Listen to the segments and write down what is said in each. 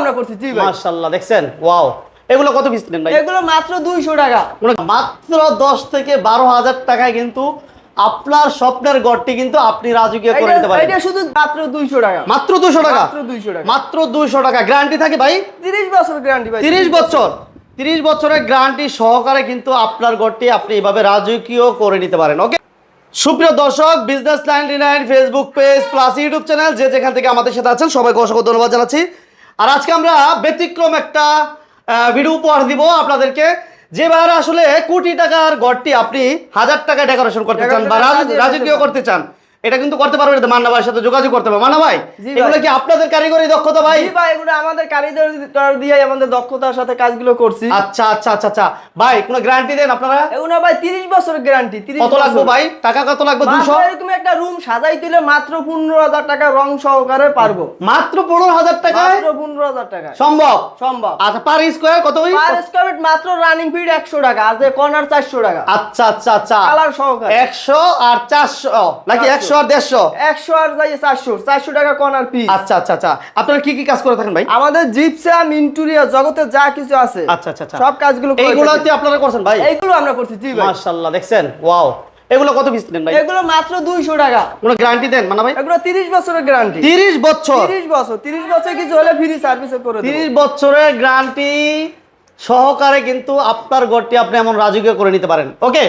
আমরা করছি জি ভাই। মাশাআল্লাহ দেখছেন? ওয়াও। এগুলো কত পিস নেন ভাই? এগুলো মাত্র দুইশো টাকা। মাত্র দশ থেকে বারো হাজার টাকায় কিন্তু আপনার স্বপ্নের গড়টি কিন্তু আপনি রাজকীয় করে নিতে পারেন এটা শুধু মাত্র দুইশো টাকা। মাত্র দুশো টাকা? মাত্র দুইশো টাকা। মাত্র দুশো টাকা। গ্যারান্টি থাকে ভাই? তিরিশ বছর গ্যারান্টি ভাই। তিরিশ বছর। তিরিশ বছরের গ্যারান্টি সহকারে কিন্তু আপনার ঘরটি আপনি এভাবে রাজকীয় করে নিতে পারেন ওকে সুপ্রিয় দর্শক business ninety nine Facebook page plus YouTube channel যে যেখান থেকে আমাদের সাথে আছেন সবাইকে অসংখ্য ধন্যবাদ জানাচ্ছি। আর আজকে আমরা ব্যতিক্রম একটা আহ, ভিডিও উপহার দিব আপনাদেরকে। যে ভাইয়ারা আসলে কোটি টাকার ঘরটি আপনি হাজার টাকা ডেকোরেশন করতে চান বা রাজ- রাজকীয় করতে চান। এটা কিন্তু করতে পারবেন এটা মান্না ভাইয়ের সাথে যোগাযোগ করতে হবে। মান্না ভাই এগুলো কি আপনাদের কারিগরি দক্ষতা ভাই? জি ভাই এগুলো আমাদের কারিগর দিয়ে আমাদের দক্ষতার সাথে কাজগুলো করছি। আচ্ছা আচ্ছা আচ্ছা আচ্ছা। ভাই কোনো গ্যারান্টি দেন আপনারা? এগুলো ভাই তিরিশ বছরের গ্যারান্টি তিরিশ কত লাগবে ভাই? টাকা কত লাগবে? দুশো? এরকম একটা রুম সাজাই দিলে মাত্র পনেরো হাজার টাকা রং সহকারে পারব। মাত্র পনেরো হাজার টাকায়? মাত্র পনেরো হাজার টাকা সম্ভব? সম্ভব। আচ্ছা পার স্কোয়ার কত ওই পার স্কোয়ার ফিট মাত্র রানিং ফিট একশো টাকা আর কর্নার চারশো টাকা। আচ্ছা আচ্ছা আচ্ছা। কালার সহকারে। একশো আর চারশো। নাকি চারশো। একশো আর দেড়শো? একশো আর যাই চারশো। চারশো টাকা কর্নার পিস আচ্ছা আচ্ছা আচ্ছা। আপনারা কি কি কাজ করে থাকেন ভাই? আমাদের জিপসাম ইন্টুরিয়া জগতে যা কিছু আছে। আচ্ছা আচ্ছা আচ্ছা। সব কাজগুলো এইগুলো থাকি। আপনারা করছেন ভাই? এইগুলো আমরা করছি জি ভাই। মাশাআল্লাহ দেখছেন? ওয়াও। এগুলো কত পিস নেন ভাই? এগুলো মাত্র দুইশো টাকা। কোনো গ্যারান্টি দেন মানা ভাই? এগুলো তিরিশ বছরের গ্যারান্টি বছর? কিছু হলে ফ্রি সার্ভিস করে দেবো। তিরিশ বছরের গ্যারান্টি সহকারে কিন্তু আপনার ঘরটি আপনি এমন রাজকীয় করে নিতে পারেন। ওকে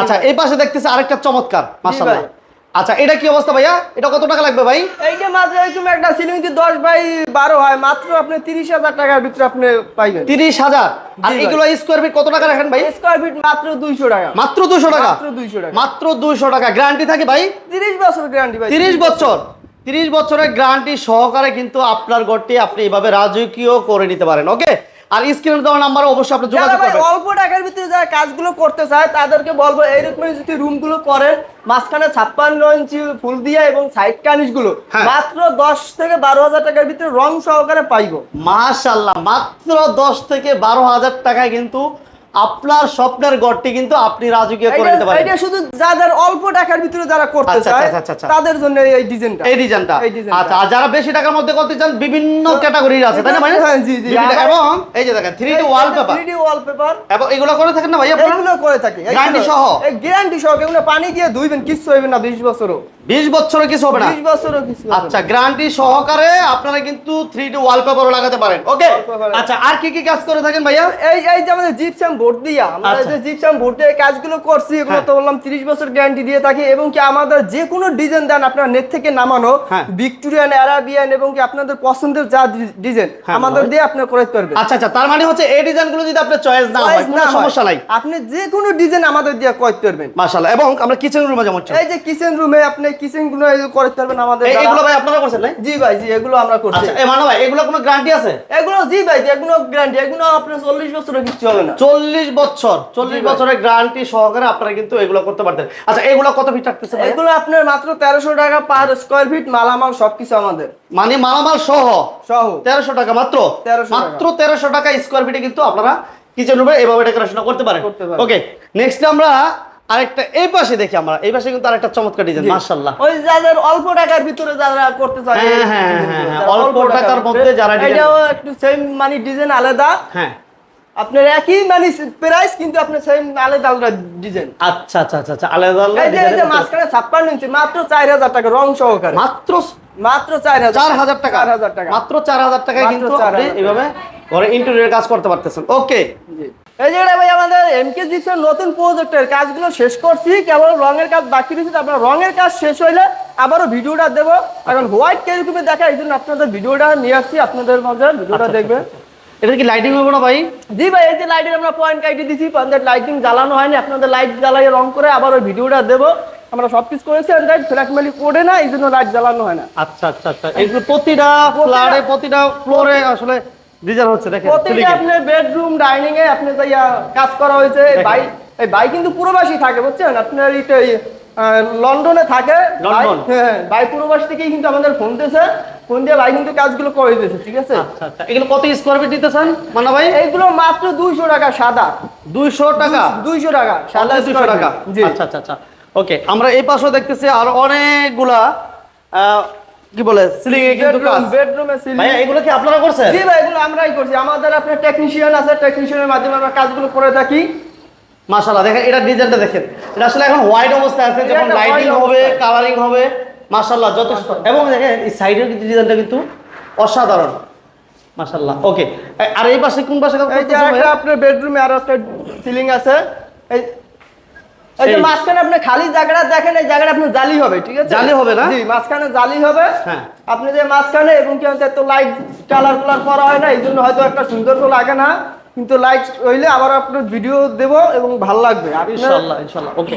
আচ্ছা এই পাশে দেখতেছি আরেকটা চমৎকার মাশাআল্লাহ ভাই। আচ্ছা এটা কি অবস্থা ভাইয়া? এটা কত টাকা লাগবে ভাই? এইটা মাত্র এরকম একটা সিলিং যদি দশ বাই বারো হয় মাত্র আপনি তিরিশ হাজার টাকার ভিতরে আপনি পাইবেন। তিরিশ হাজার? আর এগুলো স্কোয়ার ফিট কত টাকা রাখেন ভাই? স্কোয়ার ফিট মাত্র দুইশো টাকা। মাত্র দুশো টাকা? মাত্র দুইশো টাকা। মাত্র দুশো টাকা। গ্যারান্টি থাকে ভাই? তিরিশ বছর গ্যারান্টি ভাই। তিরিশ বছর। তিরিশ বছরের গ্যারান্টি সহকারে কিন্তু আপনার ঘরটি আপনি এভাবে রাজকীয় করে নিতে পারেন ওকে আর স্ক্রিনে দেওয়া নাম্বার অবশ্যই আপনি যোগাযোগ করবেন। অল্প টাকার ভিতরে যারা কাজগুলো করতে চায় তাদেরকে বলব এইরকম যদি রুমগুলো করেন মাঝখানে ছাপ্পান্ন ইঞ্চি ফুল দিয়া এবং সাইড কানিশগুলো গুলো মাত্র দশ থেকে বারো হাজার টাকার ভিতরে রং সহকারে পাইব। মাশাল্লাহ মাত্র দশ থেকে বারো হাজার টাকায় কিন্তু আপনার স্বপ্নের ঘরটি কিন্তু আপনি রাজকীয় করে নিতে পারেন। এইটা শুধু যাদের অল্প টাকার ভিতরে যারা করতে আচ্ছা, চায় আচ্ছা, আচ্ছা। তাদের জন্য এই ডিজাইনটা এই ডিজাইনটা আচ্ছা আর যারা বেশি টাকার মধ্যে করতে চান বিভিন্ন ক্যাটাগরির আছে তাই না ভাই হ্যাঁ, জি, জি। এবং এই যে দেখেন three D wallpaper 3D wallpaper এবং এগুলো করে থাকেন না ভাই আপনারা? এগুলো করে থাকি। Guarantee সহ? এই গ্যারান্টি সহ এগুলো পানি দিয়ে ধুইবেন কিচ্ছু হইবে না 20 বছরও। বিশ বছরে কিছু হবে না? 20 বছরও কিছু হবে আচ্ছা গ্যারান্টি সহকারে আপনারা কিন্তু থ্রি ডি ওয়ালপেপারও লাগাতে পারেন। ওকে আচ্ছা আর কি কি কাজ করে থাকেন ভাইয়া? এই এই যে আমাদের জিপসাম বোর্ড দিয়া আমরা আচ্ছা। যে জিপসাম বোর্ড দিয়ে কাজগুলো করছি এগুলো হ্যাঁ। তো বললাম 30 বছর গ্যারান্টি দিয়ে থাকি এবং কি আমাদের যে কোনো ডিজাইন দেন আপনার নেট থেকে নামানো হ্যাঁ। ভিক্টোরিয়ান অ্যারাবিয়ান এবং কি আপনাদের পছন্দের যা ডিজাইন হ্যাঁ, আমাদের দিয়ে আপনি করে পারবেন। আচ্ছা আচ্ছা তার মানে হচ্ছে এই ডিজাইনগুলো যদি আপনার চয়েস না হয় কোনো সমস্যা নাই। আপনি যে কোনো ডিজাইন আমাদের দিয়ে করতে পারবেন। মাশাআল্লাহ এবং আমরা কিচেন রুমে যেমন। এই যে কিচেন রুমে আপনি কিচেনগুলো করতে পারবেন আমাদের এগুলো ভাই আপনারা করছেন না জি ভাই জি এগুলো আমরা করছি। আচ্ছা এই মানো ভাই এগুলো কোনো গ্যারান্টি আছে? এগুলো জি ভাই এগুলো গ্যারান্টি এগুলো আপনার চল্লিশ বছরের কিছু হবে না। চল্লিশ বছর চল্লিশ বছরের গ্যারান্টি সহকারে আপনারা কিন্তু এগুলো করতে পারতেন। আচ্ছা এগুলো কত ফিট ভাই এগুলো আপনার মাত্র তেরোশো টাকা পার স্কোয়ার ফিট মালামাল সবকিছু আমাদের। মানে মালামাল সহ? সহ। তেরোশো টাকা মাত্র? 1300 টাকা। মাত্র তেরোশো টাকা স্কোয়ার ফিটে কিন্তু আপনারা কিচেন রুমে এভাবে ডেকোরেশন করতে পারেন। ওকে নেক্সট আমরা আরেকটা এই পাশে দেখি আমরা এই পাশে কিন্তু আরেকটা চমৎকার ডিজাইন। মাশাআল্লাহ। ওই যাদের অল্প টাকার ভিতরে যারা করতে চায় হ্যাঁ, হ্যাঁ, হ্যাঁ, হ্যাঁ, অল্প টাকার মধ্যে যারা এটাও একটু সেম মানে ডিজাইন আলাদা। হ্যাঁ। আপনার একই মানে প্রাইস কিন্তু আপনার সেম আলাদা আলাদা ডিজাইন আচ্ছা আচ্ছা আচ্ছা আচ্ছা আলাদা আলাদা এই যে এই design যে মাঝখানে ছাপ্পান্ন ইঞ্চি মাত্র চার হাজার টাকা রং সহকারে। মাত্র মাত্র চার হাজার চার হাজার টাকা। চার হাজার টাকা। মাত্র চার হাজার টাকায় কিন্তু আপনি এইভাবে ঘরে ইন্টেরিয়র কাজ করতে পারতেছেন। ওকে জি। এই যে ভাই আমাদের এমকে জিপসের নতুন প্রজেক্টের কাজগুলো শেষ করছি কেবল রঙের কাজ বাকি রয়েছে আপনার রঙের কাজ শেষ হইলে আবারও ভিডিওটা দেবো। এখন হোয়াইট কেরকমে দেখা এই জন্য আপনাদের ভিডিওটা নিয়ে আসছি আপনাদের মাঝে ভিডিওটা আচ্ছা, দেখবে। এটা কি লাইটিং হবে না ভাই? জি ভাই এই যে লাইটের আমরা পয়েন্ট কাইটে দিছি পয়েন্টের লাইটিং জ্বালানো হয়নি। আপনাদের লাইট জ্বালাইয়ে রং করে আবার ওই ভিডিওটা দেবো। আমরা সব কিছু করেছি লাইট ফ্ল্যাকমেলি করে না এই জন্য লাইট জ্বালানো হয় না। আচ্ছা আচ্ছা আচ্ছা। এগুলো প্রতিটা ফ্ল্যাটে প্রতিটা ফ্লোরে আসলে ডিজাইন হচ্ছে দেখেন প্রতিটা। আপনার বেডরুম ডাইনিং এ আপনি তো ইয়া কাজ করা হয়েছে এই ভাই এই ভাই কিন্তু পুরোবাসী থাকে বুঝছেন? আপনার এই, লন্ডনে থাকে লন্ডন? হ্যাঁ ভাই পুরোবাসী থেকেই কিন্তু আমাদের ফোন দিয়েছে। ফোন দিয়ে ভাই কিন্তু কাজগুলো করে দিয়েছে ঠিক আছে? আচ্ছা আচ্ছা। এগুলো কত স্কোয়ার ফিট দিতেছেন মানা ভাই? এইগুলো মাত্র দুইশো টাকা সাদা। দুইশো টাকা? দুইশো টাকা সাদা দুইশো টাকা? আচ্ছা আচ্ছা আচ্ছা। ওকে আমরা এই পাশেও দেখতেছি আর অনেকগুলা কি বলে সিলিং এ কিন্তু কাজ। বেডরুমে সিলিং ভাইয়া এগুলো কি আপনারা করছেন? জি ভাই এগুলো আমরাই করছি। আমাদের আপনার টেকনিশিয়ান আছে টেকনিশিয়ানের মাধ্যমে আমরা কাজগুলো করে থাকি। মাশাআল্লাহ দেখেন এটা ডিজাইনটা দেখেন। এটা আসলে এখন হোয়াইট অবস্থায় আছে যখন লাইটিং হবে কালারিং হবে। মাশাআল্লাহ যথেষ্ট এবং দেখেন এই সাইডের কিন্তু ডিজাইনটা কিন্তু অসাধারণ। মাশাআল্লাহ ওকে। আর এই পাশে কোন পাশে কাজ এই যে করতেছেন একটা আপনার বেডরুমে আরও একটা সিলিং আছে। এই এই যে। মাঝখানে আপনি খালি জায়গাটা দেখেন এই জায়গাটা আপনার জালি হবে ঠিক আছে? জালি হবে না? জি মাঝখানে জালি হবে। হ্যাঁ। আপনি যে মাঝখানে এবং কি তো লাইট কালার কালার করা হয় না এই জন্য হয়তো একটা সুন্দর তো লাগে না। কিন্তু লাইট হইলে আবার আপনার ভিডিও দেব এবং ভালো লাগবে। ইনশাআল্লাহ ইনশাআল্লাহ। ওকে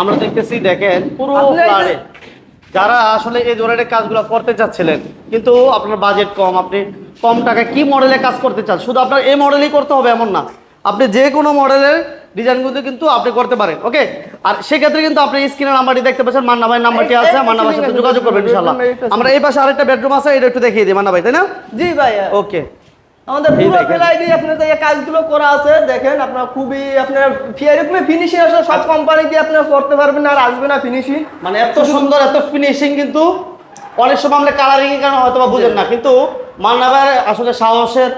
আমরা দেখতেছি দেখেন পুরো আপনি ফ্ল্যাটে যারা আসলে এই ধরনের কাজগুলো করতে চাচ্ছিলেন কিন্তু আপনার বাজেট কম আপনি কম টাকায় কি মডেলে কাজ করতে চান? শুধু আপনার এই মডেলই করতে হবে এমন না। আপনি যে কোনো মডেলের ডিজাইনগুলো কিন্তু আপনি করতে পারেন ওকে আর সেক্ষেত্রে কিন্তু আপনি স্ক্রিনের নাম্বারটি দেখতে পাচ্ছেন মান্না ভাইয়ের নাম্বারটি আছে মান্না ভাইয়ের সাথে যোগাযোগ করবেন আছে, ইনশাআল্লাহ। আমরা এই পাশে আরেকটা বেডরুম আছে এটা একটু দেখিয়ে দিই মান্না ভাই তাই না? জি ভাই ওকে আমাদের পুরো। ফেলাই আপনার যে এই কাজগুলো করা আছে দেখেন আপনার খুবই আপনার এরকমই ফিনিশিং আসলে সব কোম্পানি দিয়ে আপনারা করতে পারবেন না আর আসবে না ফিনিশিং মানে এত সুন্দর এত ফিনিশিং কিন্তু অনেক সময় আমরা কালারিং এর কারণে হয়তো বা বুঝেন না কিন্তু মান্নাবার আসলে সাহসের।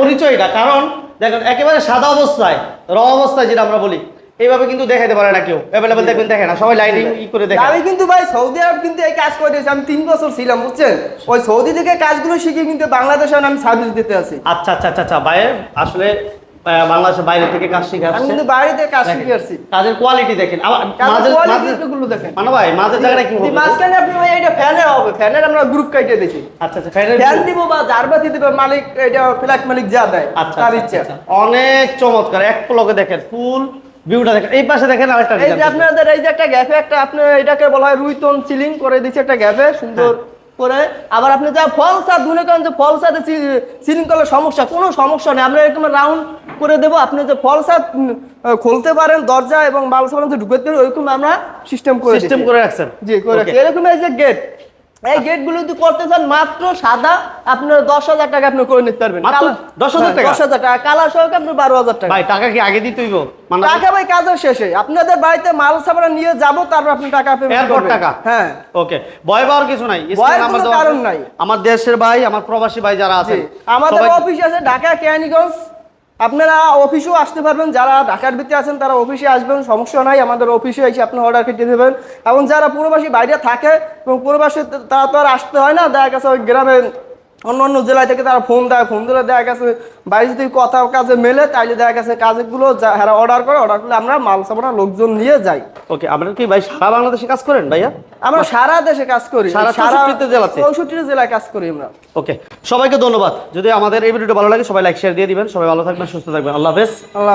পরিচয়টা কারণ দেখেন একেবারে সাদা অবস্থায় র অবস্থায় যেটা আমরা বলি এইভাবে কিন্তু দেখাতে পারে না কেউ। অ্যাভেলেবেল দেখবেন দেখে না। সবাই লাইটিং ই করে দেখে আমি কিন্তু ভাই সৌদি আরব কিন্তু এই কাজ করে দিয়েছি। আমি তিন বছর ছিলাম বুঝছেন? ওই সৌদি থেকে কাজগুলো শিখে কিন্তু বাংলাদেশে আমি সার্ভিস দিতে আছি। আচ্ছা আচ্ছা আচ্ছা আচ্ছা। ভাই আসলে বাংলাদেশের বাইরে থেকে কাজ শিখে আসছে। কিন্তু বাইরে থেকে কাজ শিখে আসছি। কাজের কোয়ালিটি দেখেন। আবার মাঝে মাঝে গুলো দেখেন। মানো ভাই মাঝের জায়গাটা কি হবে? মাঝখানে আপনি ভাই এটা ফ্যানের হবে। ফ্যানের আমরা গ্রুপ কাইটে দিয়েছি। আচ্ছা আচ্ছা ফ্যানের ফ্যান দিব বা জারবাতি দিবে মালিক এটা ফ্ল্যাট মালিক যা দেয় আচ্ছা তার আচ্ছা, ইচ্ছা। অনেক চমৎকার। এক পলকে দেখেন ফুল ভিউটা দেখেন এই পাশে দেখেন আরেকটা এই যে আপনাদের এই যে একটা গ্যাপে একটা আপনার এটাকে বলা হয় রুইতন সিলিং করে দিচ্ছে একটা গ্যাপে সুন্দর করে। আবার আপনি যা ফল সাদ মনে করেন যে ফল সিলিং করলে সমস্যা কোনো সমস্যা নেই। আমরা এরকম রাউন্ড করে দেবো আপনি যে ফল সাদ খুলতে পারেন দরজা এবং মাল সামান ঢুকে ওইরকম আমরা সিস্টেম করে সিস্টেম করে রাখছেন। জি করে এরকম এই যে গেট এই গেটগুলো যদি করতে চান মাত্র সাদা আপনার দশ হাজার টাকা আপনি করে নিতে পারবেন। মাত্র 10,000 টাকা? দশ হাজার টাকা। কালার আপনার বারো হাজার টাকা। ভাই টাকা কি আগে মানে টাকা ভাই কাজের শেষে। আপনাদের বাড়িতে মাল সামানা নিয়ে যাব তারপর আপনি টাকা পেমেন্ট করবেন। টাকা? হ্যাঁ। ওকে। ভয় পাওয়ার কিছু নাই। ভয়ের কোনো কারণ নাই। আমার দেশের ভাই আমার প্রবাসী ভাই যারা আছে আমাদের অফিস আছে ঢাকা কেরানীগঞ্জ আপনারা অফিসেও আসতে পারবেন, যারা ঢাকার ভিত্তি আছেন তারা অফিসে আসবেন, সমস্যা নাই, আমাদের অফিসে এসে আপনি অর্ডার কেটে দেবেন। এবং যারা প্রবাসী বাইরে থাকে এবং পুরোবাসী তারা তো আর আসতে হয় না, দেখা গেছে ওই গ্রামে অন্য অন্য জেলায় থেকে তারা ফোন দেয় ফোন দিলে দেখা গেছে বাইরে যদি কথা কাজে মেলে তাইলে দেখা গেছে কাজগুলো যারা অর্ডার করে অর্ডার করলে আমরা মাল সাপড়া লোকজন নিয়ে যাই। ওকে আপনারা কি ভাই সারা বাংলাদেশে কাজ করেন ভাইয়া? আমরা সারা দেশে কাজ করি সারা 64 জেলাতে? চৌষট্টি জেলায় কাজ করি আমরা। ওকে সবাইকে ধন্যবাদ। যদি আমাদের এই ভিডিওটা ভালো লাগে সবাই লাইক শেয়ার দিয়ে দিবেন। সবাই ভালো থাকবেন সুস্থ থাকবেন। আল্লাহ হাফেজ। আল্লাহ